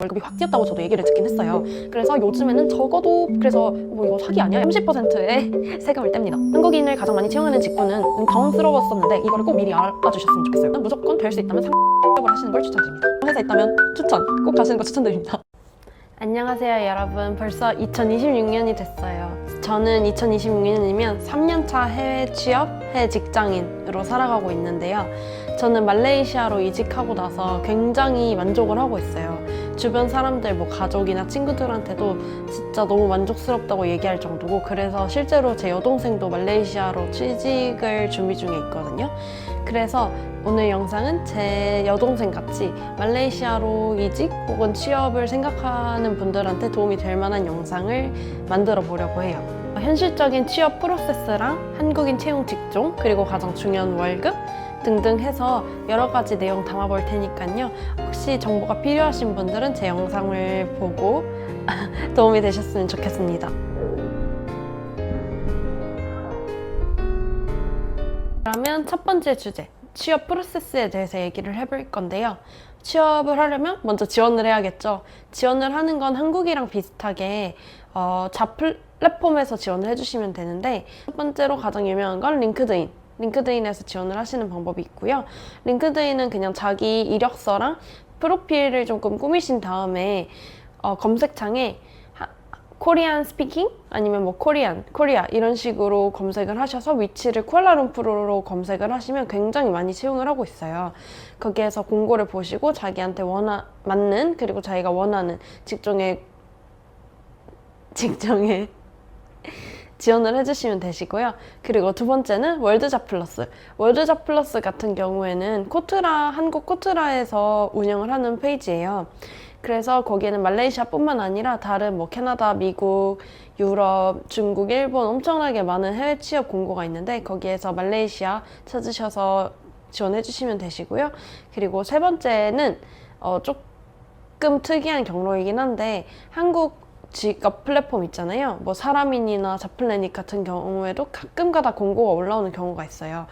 월급이 확 뛰었다고 저도 얘기를 듣긴 했어요. 그래서 요즘에는 적어도 그래서 뭐 이거 사기 아니야? 30%의 세금을 뗍니다. 한국인을 가장 많이 채용하는 직군은 음, 당황스러웠었는데 이거를 꼭 미리 알아주셨으면 좋겠어요. 무조건 될 수 있다면 상업을 하시는 걸 추천드립니다. 회사 있다면 추천 꼭 가시는 거 추천드립니다. 안녕하세요 여러분 벌써 2026년이 됐어요 저는 2026년이면 3년차 해외 취업, 해외 직장인으로 살아가고 있는데요 저는 말레이시아로 이직하고 나서 굉장히 만족을 하고 있어요 주변 사람들 뭐 가족이나 친구들한테도 진짜 너무 만족스럽다고 얘기할 정도고 그래서 실제로 제 여동생도 말레이시아로 취직을 준비 중에 있거든요 그래서 오늘 영상은 제 여동생 같이 말레이시아로 이직 혹은 취업을 생각하는 분들한테 도움이 될 만한 영상을 만들어 보려고 해요. 현실적인 취업 프로세스랑 한국인 채용 직종 그리고 가장 중요한 월급 등등 해서 여러 가지 내용 담아볼 테니까요. 혹시 정보가 필요하신 분들은 제 영상을 보고 도움이 되셨으면 좋겠습니다. 그러면 첫 번째 주제, 취업 프로세스에 대해서 얘기를 해볼 건데요. 취업을 하려면 먼저 지원을 해야겠죠. 지원을 하는 건 한국이랑 비슷하게 어, 잡 플랫폼에서 지원을 해주시면 되는데 첫 번째로 가장 유명한 건 링크드인. 링크드인에서 지원을 하시는 방법이 있고요. 링크드인은 그냥 자기 이력서랑 프로필을 조금 꾸미신 다음에 어, 검색창에 코리안 스피킹 아니면 뭐 코리안, 코리아 이런 식으로 검색을 하셔서 위치를 쿠알라룸푸르로 검색을 하시면 굉장히 많이 채용을 하고 있어요. 거기에서 공고를 보시고 자기한테 원하 맞는 그리고 자기가 원하는 직종에 직종에 지원을 해주시면 되시고요. 그리고 두 번째는 월드잡 플러스. 월드잡 플러스 같은 경우에는 코트라, 한국 코트라에서 운영을 하는 페이지예요. 그래서 거기에는 말레이시아뿐만 아니라 다른 뭐 캐나다, 미국, 유럽, 중국, 일본 엄청나게 많은 해외 취업 공고가 있는데 거기에서 말레이시아 찾으셔서 지원해 주시면 되시고요. 그리고 세 번째는 어, 조금 특이한 경로이긴 한데 한국 직업 플랫폼 있잖아요. 뭐 사람인이나 자플래닛 같은 경우에도 가끔가다 공고가 올라오는 경우가 있어요.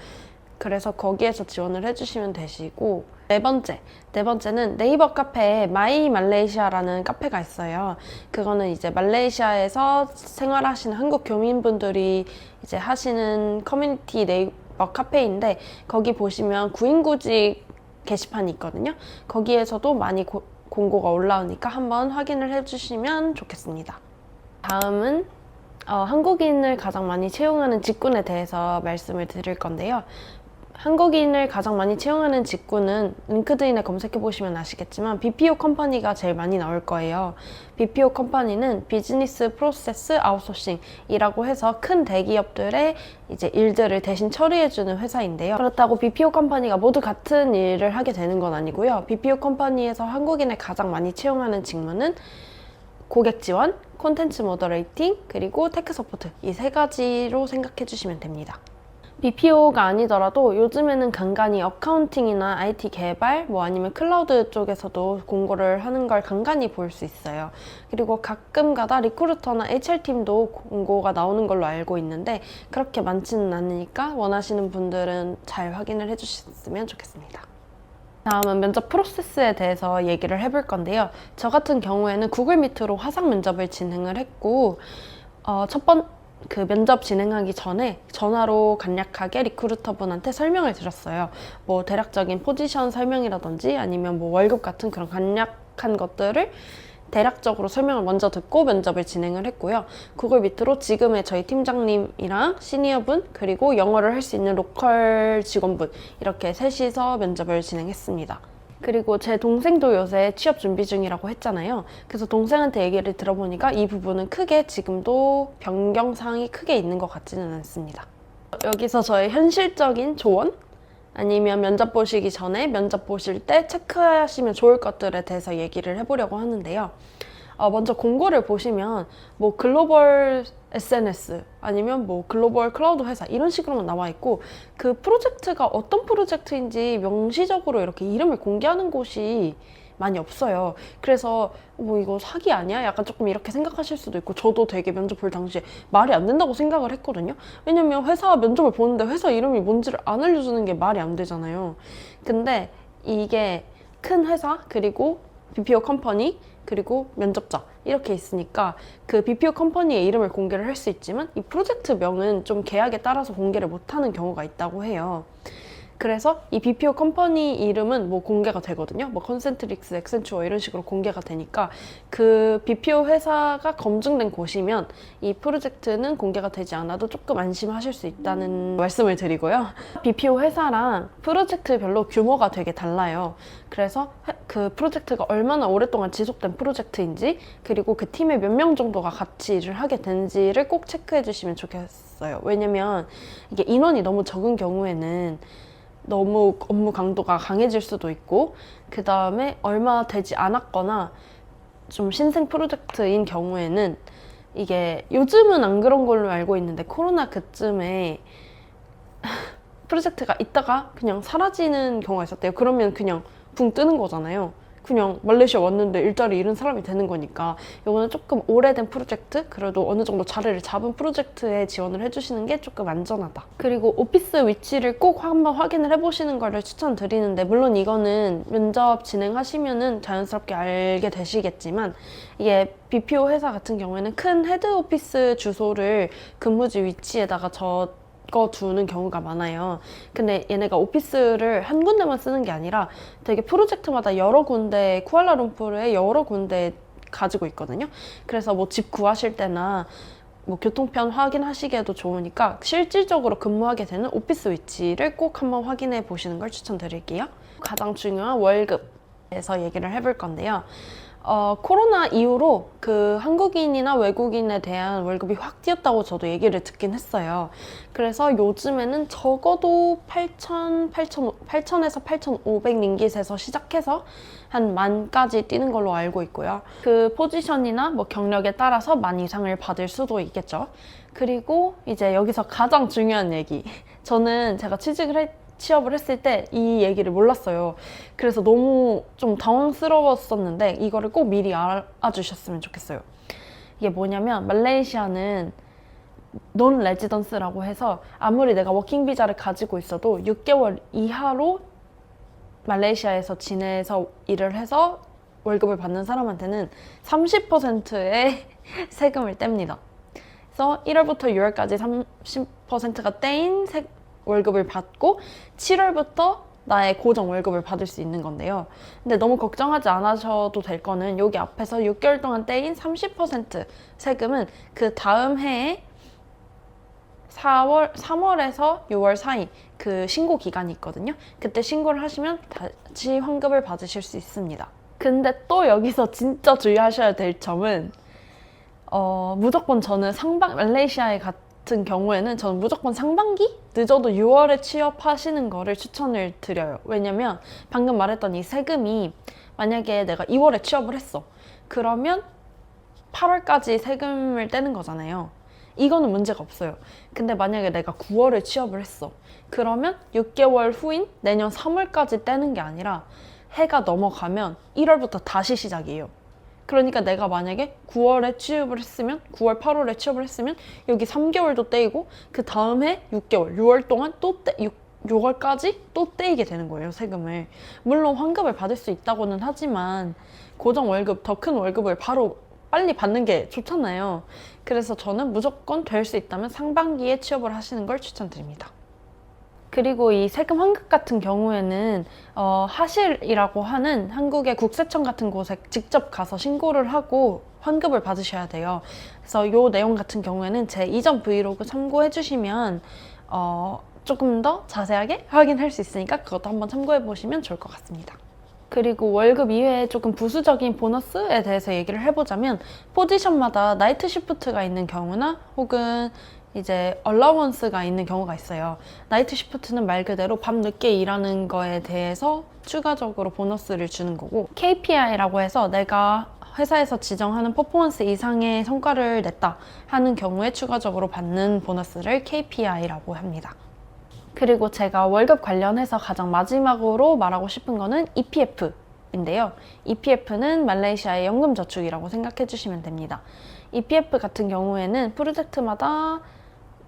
그래서 거기에서 지원을 해주시면 되시고 네 번째 네 번째는 네이버 카페에 마이 말레이시아라는 카페가 있어요. 그거는 이제 말레이시아에서 생활하시는 한국 교민분들이 이제 하시는 커뮤니티 네이버 카페인데 거기 보시면 구인구직 게시판이 있거든요. 거기에서도 많이 고, 공고가 올라오니까 한번 확인을 해주시면 좋겠습니다. 다음은 어, 한국인을 가장 많이 채용하는 직군에 대해서 말씀을 드릴 건데요. 한국인을 가장 많이 채용하는 직군은 링크드인에 검색해 보시면 아시겠지만 BPO 컴퍼니가 제일 많이 나올 거예요. BPO 컴퍼니는 비즈니스 프로세스 아웃소싱이라고 해서 큰 대기업들의 이제 일들을 대신 처리해 주는 회사인데요. 그렇다고 BPO 컴퍼니가 모두 같은 일을 하게 되는 건 아니고요. BPO 컴퍼니에서 한국인을 가장 많이 채용하는 직무는 고객 지원, 콘텐츠 모더레이팅, 그리고 테크 서포트 이 세 가지로 생각해 주시면 됩니다. BPO가 아니더라도 요즘에는 간간히 어카운팅이나 IT 개발, 뭐 아니면 클라우드 쪽에서도 공고를 하는 걸 간간히 볼 수 있어요. 그리고 가끔 가다 리크루터나 HR팀도 공고가 나오는 걸로 알고 있는데 그렇게 많지는 않으니까 원하시는 분들은 잘 확인을 해주셨으면 좋겠습니다. 다음은 면접 프로세스에 대해서 얘기를 해볼 건데요. 저 같은 경우에는 구글 미트로 화상 면접을 진행을 했고, 어, 첫 번, 그 면접 진행하기 전에 전화로 간략하게 리크루터 분한테 설명을 드렸어요. 뭐 대략적인 포지션 설명이라든지 아니면 뭐 월급 같은 그런 간략한 것들을 대략적으로 설명을 먼저 듣고 면접을 진행을 했고요. 그걸 밑으로 지금의 저희 팀장님이랑 시니어분 그리고 영어를 할 수 있는 로컬 직원분 이렇게 셋이서 면접을 진행했습니다. 그리고 제 동생도 요새 취업 준비 중이라고 했잖아요. 그래서 동생한테 얘기를 들어보니까 이 부분은 크게 지금도 변경사항이 크게 있는 것 같지는 않습니다. 여기서 저의 현실적인 조언? 아니면 면접 보시기 전에 면접 보실 때 체크하시면 좋을 것들에 대해서 얘기를 해보려고 하는데요. 어, 먼저 공고를 보시면 뭐 글로벌 SNS 아니면 뭐 글로벌 클라우드 회사 이런 식으로만 나와 있고 그 프로젝트가 어떤 프로젝트인지 명시적으로 이렇게 이름을 공개하는 곳이 많이 없어요. 그래서 뭐 이거 사기 아니야? 약간 조금 이렇게 생각하실 수도 있고 저도 되게 면접 볼 당시에 말이 안 된다고 생각을 했거든요. 왜냐면 회사 면접을 보는데 회사 이름이 뭔지를 안 알려주는 게 말이 안 되잖아요. 근데 이게 큰 회사 그리고 BPO 컴퍼니 그리고 면접자 이렇게 있으니까 그 BPO 컴퍼니의 이름을 공개를 할 수 있지만 이 프로젝트명은 좀 계약에 따라서 공개를 못하는 경우가 있다고 해요. 그래서 이 BPO 컴퍼니 이름은 뭐 공개가 되거든요. 뭐 컨센트릭스, 엑센추어 이런 식으로 공개가 되니까 그 BPO 회사가 검증된 곳이면 이 프로젝트는 공개가 되지 않아도 조금 안심하실 수 있다는 말씀을 드리고요. BPO 회사랑 프로젝트별로 규모가 되게 달라요. 그래서 해- 그 프로젝트가 얼마나 오랫동안 지속된 프로젝트인지 그리고 그 팀에 몇 명 정도가 같이 일을 하게 되는지를 꼭 체크해 주시면 좋겠어요. 왜냐면 이게 인원이 너무 적은 경우에는 너무 업무 강도가 강해질 수도 있고 그 다음에 얼마 되지 않았거나 좀 신생 프로젝트인 경우에는 이게 요즘은 안 그런 걸로 알고 있는데 코로나 그쯤에 프로젝트가 있다가 그냥 사라지는 경우가 있었대요. 그러면 그냥 붕 뜨는 거잖아요. 그냥 말레이시아 왔는데 일자리 잃은 사람이 되는 거니까 이거는 조금 오래된 프로젝트 그래도 어느 정도 자리를 잡은 프로젝트에 지원을 해주시는 게 조금 안전하다. 그리고 오피스 위치를 꼭 한번 확인을 해보시는 거를 추천드리는데 물론 이거는 면접 진행하시면은 자연스럽게 알게 되시겠지만 이게 BPO 회사 같은 경우에는 큰 헤드 오피스 주소를 근무지 위치에다가 저 거 두는 경우가 많아요. 근데 얘네가 오피스를 한 군데만 쓰는 게 아니라 되게 프로젝트마다 여러 군데 쿠알라룸푸르에 여러 군데 가지고 있거든요. 그래서 뭐 집 구하실 때나 뭐 교통편 확인하시기에도 좋으니까 실질적으로 근무하게 되는 오피스 위치를 꼭 한번 확인해 보시는 걸 추천드릴게요. 가장 중요한 월급에서 얘기를 해볼 건데요. 어, 코로나 이후로 그 한국인이나 외국인에 대한 월급이 확 뛰었다고 저도 얘기를 듣긴 했어요. 그래서 요즘에는 적어도 8,000, 8,000, 8,000에서 8,500 링깃에서 시작해서 한 만까지 뛰는 걸로 알고 있고요. 그 포지션이나 뭐 경력에 따라서 만 이상을 받을 수도 있겠죠. 그리고 이제 여기서 가장 중요한 얘기. 저는 제가 취직을 했, 취업을 했을 때 이 얘기를 몰랐어요. 그래서 너무 좀 당황스러웠었는데 이거를 꼭 미리 알아주셨으면 좋겠어요. 이게 뭐냐면 말레이시아는 논 레지던스라고 해서 아무리 내가 워킹 비자를 가지고 있어도 6개월 이하로 말레이시아에서 지내서 일을 해서 월급을 받는 사람한테는 30%의 세금을 뗍니다. 그래서 1월부터 6월까지 30%가 떼인 세- 월급을 받고 7월부터 나의 고정 월급을 받을 수 있는 건데요. 근데 너무 걱정하지 않으셔도 될 거는 여기 앞에서 6개월 동안 떼인 30% 세금은 그 다음 해에 4월, 3월에서 6월 사이 그 신고 기간이 있거든요. 그때 신고를 하시면 다시 환급을 받으실 수 있습니다. 근데 또 여기서 진짜 주의하셔야 될 점은 어, 무조건 저는 상반 말레이시아에 같은 경우에는 저는 무조건 상반기 늦어도 6월에 취업하시는 거를 추천을 드려요. 왜냐면 방금 말했던 이 세금이 만약에 내가 2월에 취업을 했어. 그러면 8월까지 세금을 떼는 거잖아요. 이거는 문제가 없어요. 근데 만약에 내가 9월에 취업을 했어. 그러면 6개월 후인 내년 3월까지 떼는 게 아니라 해가 넘어가면 1월부터 다시 시작이에요. 그러니까 내가 만약에 9월에 취업을 했으면 9월, 8월에 취업을 했으면 여기 3개월도 떼이고 그 다음 해 6개월, 6월 동안 또 떼, 6, 6월까지 또 떼이게 되는 거예요, 세금을. 물론 환급을 받을 수 있다고는 하지만 고정 월급, 더 큰 월급을 바로 빨리 받는 게 좋잖아요. 그래서 저는 무조건 될 수 있다면 상반기에 취업을 하시는 걸 추천드립니다. 그리고 이 세금 환급 같은 경우에는 어, 하실이라고 하는 한국의 국세청 같은 곳에 직접 가서 신고를 하고 환급을 받으셔야 돼요. 그래서 이 내용 같은 경우에는 제 이전 브이로그 참고해 주시면 어, 조금 더 자세하게 확인할 수 있으니까 그것도 한번 참고해 보시면 좋을 것 같습니다. 그리고 월급 이외에 조금 부수적인 보너스에 대해서 얘기를 해보자면 포지션마다 나이트 시프트가 있는 경우나 혹은 이제 얼라원스가 있는 경우가 있어요. 나이트 시프트는 말 그대로 밤 늦게 일하는 거에 대해서 추가적으로 보너스를 주는 거고 KPI라고 해서 내가 회사에서 지정하는 퍼포먼스 이상의 성과를 냈다 하는 경우에 추가적으로 받는 보너스를 KPI라고 합니다. 그리고 제가 월급 관련해서 가장 마지막으로 말하고 싶은 거는 EPF인데요. EPF는 말레이시아의 연금저축이라고 생각해 주시면 됩니다. EPF 같은 경우에는 프로젝트마다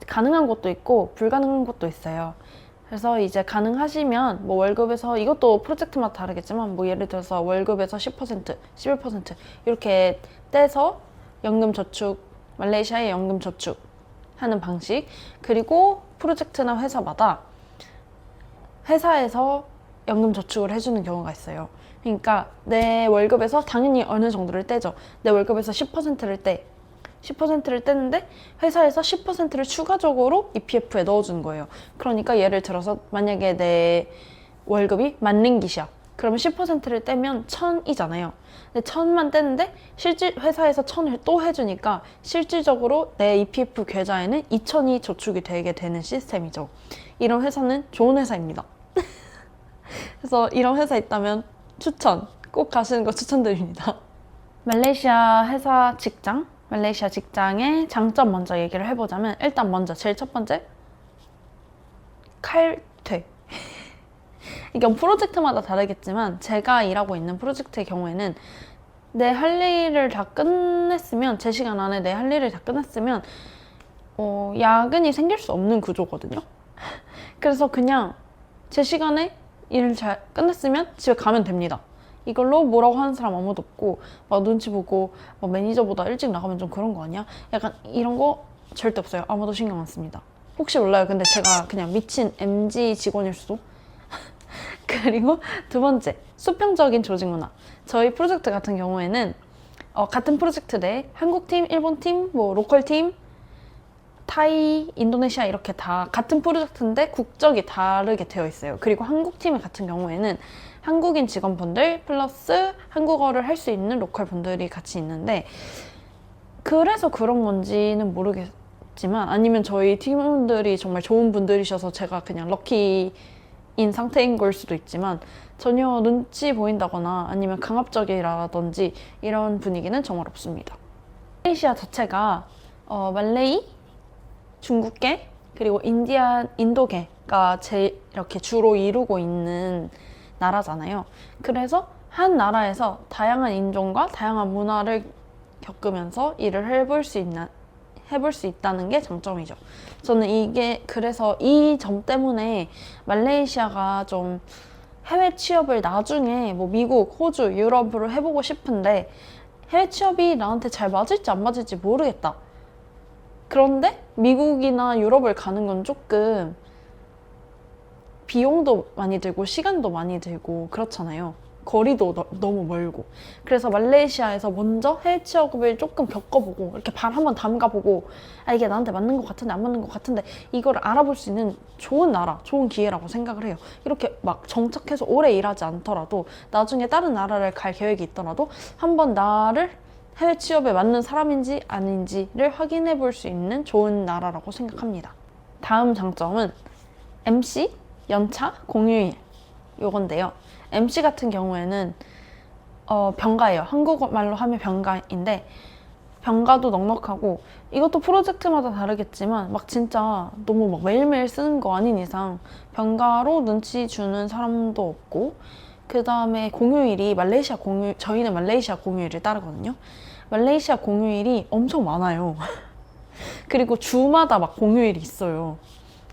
가능한 곳도 있고 불가능한 곳도 있어요. 그래서 이제 가능하시면 뭐 월급에서 이것도 프로젝트마다 다르겠지만 뭐 예를 들어서 월급에서 10%, 11% 이렇게 떼서 연금 저축, 말레이시아의 연금 저축 하는 방식 그리고 프로젝트나 회사마다 회사에서 연금 저축을 해주는 경우가 있어요. 그러니까 내 월급에서 당연히 어느 정도를 떼죠. 내 월급에서 10%를 떼. 10%를 떼는데 회사에서 10%를 추가적으로 EPF에 넣어주는 거예요. 그러니까 예를 들어서 만약에 내 월급이 만 링깃이야. 그러면 10%를 떼면 1000이잖아요. 근데 1000만 떼는데 실질 회사에서 1000을 또 해주니까 실질적으로 내 EPF 계좌에는 2000이 저축이 되게 되는 시스템이죠. 이런 회사는 좋은 회사입니다. 그래서 이런 회사 있다면 추천 꼭 가시는 거 추천드립니다. 말레이시아 회사 직장, 말레이시아 직장의 장점 먼저 얘기를 해보자면 일단 먼저 제일 첫 번째 칼퇴. 이건 프로젝트마다 다르겠지만 제가 일하고 있는 프로젝트의 경우에는 내 할 일을 다 끝냈으면 제 시간 안에 내 할 일을 다 끝냈으면 어, 야근이 생길 수 없는 구조거든요. 그래서 그냥 제 시간에 일을 잘 끝냈으면 집에 가면 됩니다. 이걸로 뭐라고 하는 사람 아무도 없고 막 눈치 보고 막 매니저보다 일찍 나가면 좀 그런 거 아니야? 약간 이런 거 절대 없어요. 아무도 신경 안 씁니다. 혹시 몰라요. 근데 제가 그냥 미친 MG 직원일 수도. 그리고 두 번째, 수평적인 조직 문화. 저희 프로젝트 같은 경우에는 어, 같은 프로젝트 내 한국 팀, 일본 팀, 뭐 로컬 팀, 타이, 인도네시아 이렇게 다 같은 프로젝트인데 국적이 다르게 되어 있어요. 그리고 한국 팀 같은 경우에는 한국인 직원분들 플러스 한국어를 할 수 있는 로컬 분들이 같이 있는데 그래서 그런 건지는 모르겠지만 아니면 저희 팀원들이 정말 좋은 분들이셔서 제가 그냥 럭키 인 상태인 걸 수도 있지만 전혀 눈치 보인다거나 아니면 강압적이라든지 이런 분위기는 정말 없습니다. 말레이시아 자체가 어, 말레이, 중국계 그리고 인디안 인도계가 제 이렇게 주로 이루고 있는 나라잖아요. 그래서 한 나라에서 다양한 인종과 다양한 문화를 겪으면서 일을 해볼 수 있나 해볼 수 있다는 게 장점이죠. 저는 이게 그래서 이 점 때문에 말레이시아가 좀 해외 취업을 나중에 뭐 미국, 호주, 유럽으로 해보고 싶은데 해외 취업이 나한테 잘 맞을지 안 맞을지 모르겠다. 그런데 미국이나 유럽을 가는 건 조금 비용도 많이 들고 시간도 많이 들고 그렇잖아요. 거리도 너, 너무 멀고. 그래서 말레이시아에서 먼저 해외 취업을 조금 겪어보고 이렇게 발 한번 담가보고 아 이게 나한테 맞는 것 같은데 안 맞는 것 같은데 이거를 알아볼 수 있는 좋은 나라, 좋은 기회라고 생각을 해요. 이렇게 막 정착해서 오래 일하지 않더라도 나중에 다른 나라를 갈 계획이 있더라도 한번 나를 해외 취업에 맞는 사람인지 아닌지를 확인해 볼 수 있는 좋은 나라라고 생각합니다. 다음 장점은 MC, 연차, 공휴일 요건데요. MC 같은 경우에는 어, 병가예요. 한국말로 하면 병가인데 병가도 넉넉하고 이것도 프로젝트마다 다르겠지만 막 진짜 너무 막 매일매일 쓰는 거 아닌 이상 병가로 눈치 주는 사람도 없고 그 다음에 공휴일이 말레이시아 공휴 저희는 말레이시아 공휴일을 따르거든요. 말레이시아 공휴일이 엄청 많아요. 그리고 주마다 막 공휴일이 있어요.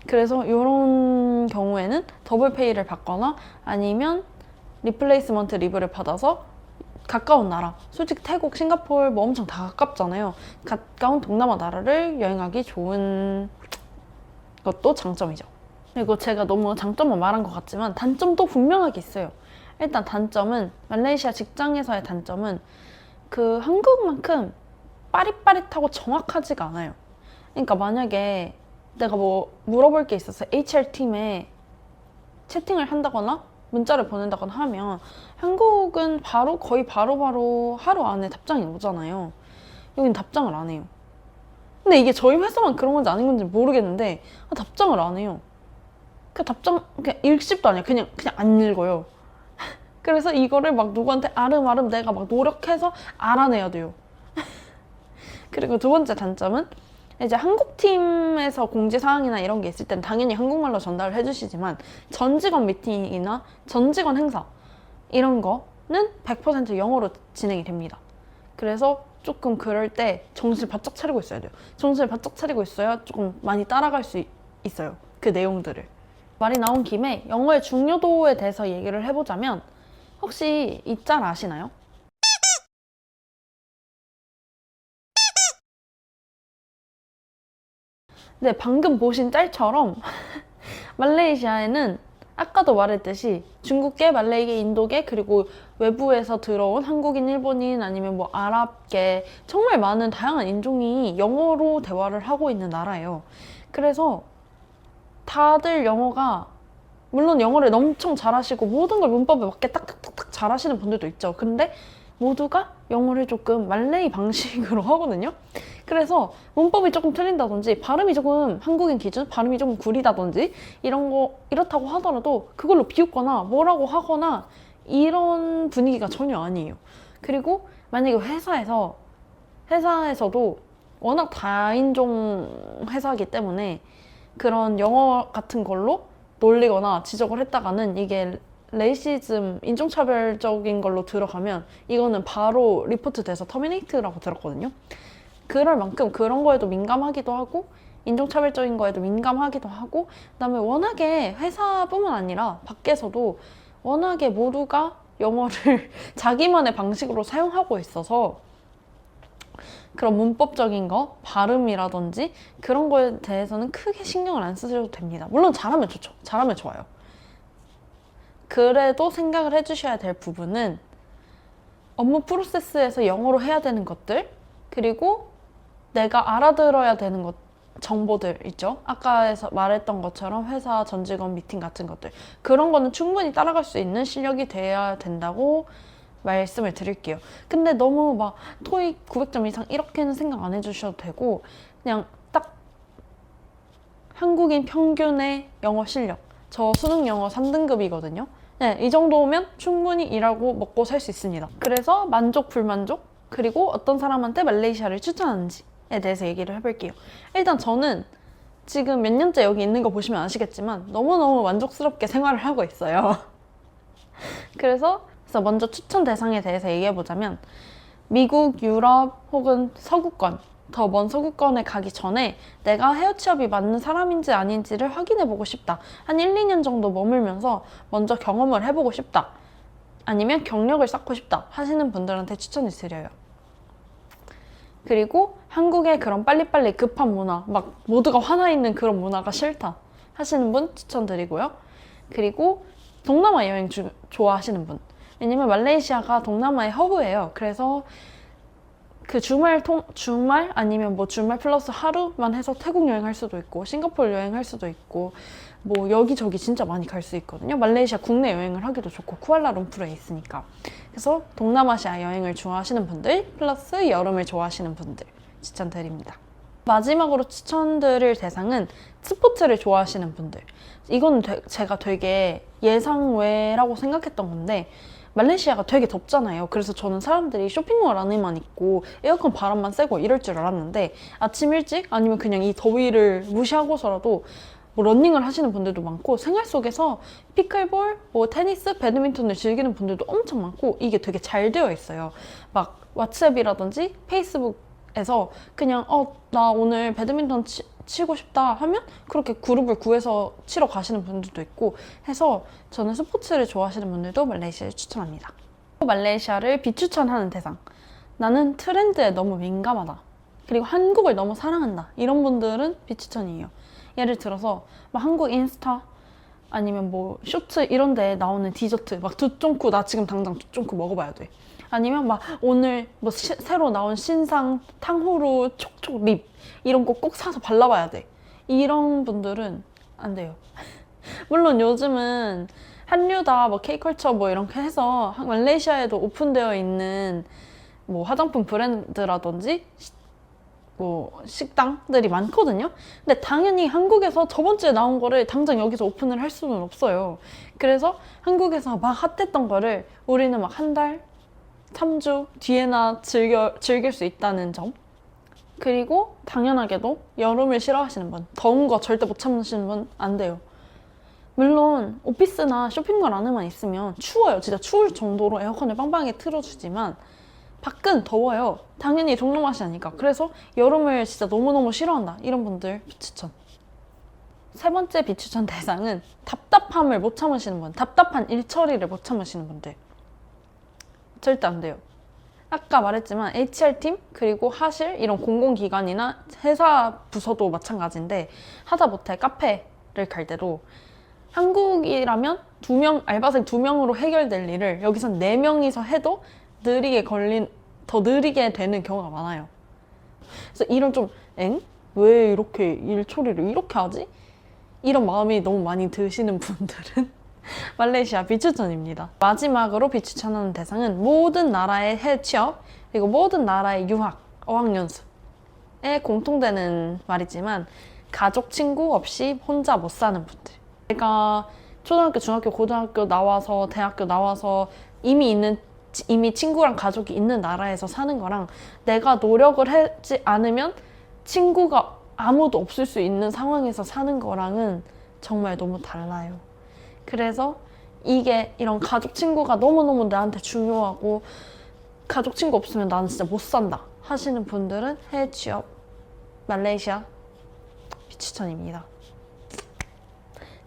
그래서 이런 경우에는 더블 페이를 받거나 아니면 리플레이스먼트 리브를 받아서 가까운 나라, 솔직히 태국, 싱가포르 뭐 엄청 다 가깝잖아요. 가까운 동남아 나라를 여행하기 좋은 것도 장점이죠. 그리고 제가 너무 장점만 말한 것 같지만 단점도 분명하게 있어요. 일단 단점은 말레이시아 직장에서의 단점은 그 한국만큼 빠릿빠릿하고 정확하지가 않아요. 그러니까 만약에 내가 뭐 물어볼 게 있어서 HR팀에 채팅을 한다거나 문자를 보낸다거나 하면 한국은 바로 거의 바로 바로 하루 안에 답장이 오잖아요. 여긴 답장을 안 해요. 근데 이게 저희 회사만 그런 건지 아닌 건지 모르겠는데 아, 답장을 안 해요. 그 답장 그냥 읽씹도 아니야. 그냥 그냥 안 읽어요. 그래서 이거를 막 누구한테 아름아름 내가 막 노력해서 알아내야 돼요. 그리고 두 번째 단점은 이제 한국 팀에서 공지 사항이나 이런 게 있을 땐 당연히 한국말로 전달을 해주시지만 전 직원 미팅이나 전 직원 행사 이런 거는 100% 영어로 진행이 됩니다. 그래서 조금 그럴 때 정신을 바짝 차리고 있어야 돼요. 정신을 바짝 차리고 있어야 조금 많이 따라갈 수 있- 있어요. 그 내용들을. 말이 나온 김에 영어의 중요도에 대해서 얘기를 해보자면 혹시 이 짤 아시나요? 네, 방금 보신 짤처럼 말레이시아에는 아까도 말했듯이 중국계, 말레이계, 인도계 그리고 외부에서 들어온 한국인, 일본인 아니면 뭐 아랍계 정말 많은 다양한 인종이 영어로 대화를 하고 있는 나라예요. 그래서 다들 영어가 물론 영어를 엄청 잘하시고 모든 걸 문법에 맞게 딱딱딱딱 잘하시는 분들도 있죠. 근데 모두가 영어를 조금 말레이 방식으로 하거든요. 그래서 문법이 조금 틀린다든지 발음이 조금 한국인 기준 발음이 조금 구리다든지 이런 거 이렇다고 하더라도 그걸로 비웃거나 뭐라고 하거나 이런 분위기가 전혀 아니에요. 그리고 만약에 회사에서 회사에서도 워낙 다인종 회사이기 때문에 그런 영어 같은 걸로 놀리거나 지적을 했다가는 이게 레이시즘, 인종차별적인 걸로 들어가면 이거는 바로 리포트 돼서 터미네이트라고 들었거든요. 그럴 만큼 그런 거에도 민감하기도 하고 인종차별적인 거에도 민감하기도 하고 그다음에 워낙에 회사뿐만 아니라 밖에서도 워낙에 모두가 영어를 자기만의 방식으로 사용하고 있어서 그런 문법적인 거, 발음이라든지 그런 거에 대해서는 크게 신경을 안 쓰셔도 됩니다. 물론 잘하면 좋죠. 잘하면 좋아요. 그래도 생각을 해주셔야 될 부분은 업무 프로세스에서 영어로 해야 되는 것들, 그리고 내가 알아들어야 되는 것, 정보들 있죠? 아까에서 말했던 것처럼 회사 전 직원 미팅 같은 것들. 그런 거는 충분히 따라갈 수 있는 실력이 돼야 된다고 말씀을 드릴게요. 근데 너무 막 토익 900점 이상 이렇게는 생각 안 해주셔도 되고 그냥 딱 한국인 평균의 영어 실력. 저 수능 영어 3등급이거든요. 네, 이 정도면 충분히 일하고 먹고 살 수 있습니다. 그래서 만족, 불만족, 그리고 어떤 사람한테 말레이시아를 추천하는지에 대해서 얘기를 해볼게요. 일단 저는 지금 몇 년째 여기 있는 거 보시면 아시겠지만 너무너무 만족스럽게 생활을 하고 있어요. 그래서 그래서 먼저 추천 대상에 대해서 얘기해 보자면 미국, 유럽 혹은 서구권 더 먼 서구권에 가기 전에 내가 헤어 취업이 맞는 사람인지 아닌지를 확인해 보고 싶다. 한 1, 2년 정도 머물면서 먼저 경험을 해보고 싶다. 아니면 경력을 쌓고 싶다 하시는 분들한테 추천을 드려요. 그리고 한국의 그런 빨리빨리 급한 문화, 막 모두가 화나 있는 그런 문화가 싫다 하시는 분 추천드리고요. 그리고 동남아 여행 주, 좋아하시는 분. 왜냐면 말레이시아가 동남아의 허브예요. 그래서 그 주말 통 주말 아니면 뭐 주말 플러스 하루만 해서 태국 여행할 수도 있고 싱가포르 여행할 수도 있고 뭐 여기저기 진짜 많이 갈 수 있거든요. 말레이시아 국내 여행을 하기도 좋고 쿠알라룸푸르에 있으니까. 그래서 동남아시아 여행을 좋아하시는 분들 플러스 여름을 좋아하시는 분들 추천드립니다. 마지막으로 추천드릴 대상은 스포츠를 좋아하시는 분들. 이건 되- 제가 되게 예상 외라고 생각했던 건데 말레이시아가 되게 덥잖아요. 그래서 저는 사람들이 쇼핑몰 안에만 있고 에어컨 바람만 쐬고 이럴 줄 알았는데 아침 일찍 아니면 그냥 이 더위를 무시하고서라도 뭐 러닝을 하시는 분들도 많고 생활 속에서 피클볼, 뭐 테니스, 배드민턴을 즐기는 분들도 엄청 많고 이게 되게 잘 되어 있어요. 막 왓츠앱이라든지 페이스북에서 그냥 어 나 오늘 배드민턴 치, 치고 싶다 하면 그렇게 그룹을 구해서 치러 가시는 분들도 있고 해서 저는 스포츠를 좋아하시는 분들도 말레이시아를 추천합니다. 말레이시아를 비추천하는 대상. 나는 트렌드에 너무 민감하다. 그리고 한국을 너무 사랑한다. 이런 분들은 비추천이에요. 예를 들어서 막 한국 인스타 아니면 뭐 쇼츠 이런 데 나오는 디저트 막 두쫑쿠 나 지금 당장 두쫑쿠 먹어봐야 돼. 아니면 막 오늘 뭐 시- 새로 나온 신상 탕후루 촉촉 립 이런 거 꼭 사서 발라봐야 돼. 이런 분들은 안 돼요. 물론 요즘은 한류다 뭐 K컬처 뭐 이렇게 해서 한- 말레이시아에도 오픈되어 있는 뭐 화장품 브랜드라든지 시- 뭐 식당들이 많거든요. 근데 당연히 한국에서 저번 주에 나온 거를 당장 여기서 오픈을 할 수는 없어요. 그래서 한국에서 막 핫했던 거를 우리는 막 한 달, 3주 뒤에나 즐겨, 즐길 수 있다는 점. 그리고 당연하게도 여름을 싫어하시는 분, 더운 거 절대 못 참으시는 분 안 돼요. 물론 오피스나 쇼핑몰 안에만 있으면 추워요. 진짜 추울 정도로 에어컨을 빵빵하게 틀어주지만 밖은 더워요. 당연히 동남아시아니까. 그래서 여름을 진짜 너무너무 싫어한다. 이런 분들 추천. 세 번째 비추천 대상은 답답함을 못 참으시는 분, 답답한 일 처리를 못 참으시는 분들. 절대 안 돼요. 아까 말했지만 HR팀 그리고 하실 이런 공공기관이나 회사 부서도 마찬가지인데 하다못해 카페를 갈 때도 한국이라면 두 명 알바생 두 명으로 해결될 일을 여기선 네 명이서 해도 느리게 걸린 더 느리게 되는 경우가 많아요. 그래서 이런 좀 엥? 왜 이렇게 일 처리를 이렇게 하지? 이런 마음이 너무 많이 드시는 분들은 말레이시아 비추천입니다. 마지막으로 비추천하는 대상은 모든 나라의 해외 취업 그리고 모든 나라의 유학, 어학연수에 공통되는 말이지만 가족, 친구 없이 혼자 못 사는 분들. 내가 초등학교, 중학교, 고등학교 나와서 대학교 나와서 이미 있는 이미 친구랑 가족이 있는 나라에서 사는 거랑 내가 노력을 하지 않으면 친구가 아무도 없을 수 있는 상황에서 사는 거랑은 정말 너무 달라요. 그래서 이게 이런 가족 친구가 너무너무 나한테 중요하고 가족 친구 없으면 나는 진짜 못 산다 하시는 분들은 해외 취업 말레이시아 비추천입니다.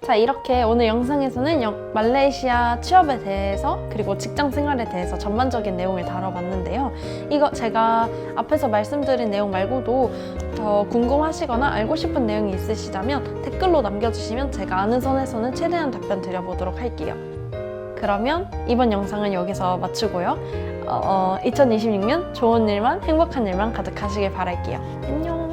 자 이렇게 오늘 영상에서는 영- 말레이시아 취업에 대해서 그리고 직장 생활에 대해서 전반적인 내용을 다뤄봤는데요. 이거 제가 앞에서 말씀드린 내용 말고도 더 궁금하시거나 알고 싶은 내용이 있으시다면 댓글로 남겨주시면 제가 아는 선에서는 최대한 답변 드려보도록 할게요. 그러면 이번 영상은 여기서 마치고요. 어, 2026년 좋은 일만 행복한 일만 가득하시길 바랄게요. 안녕.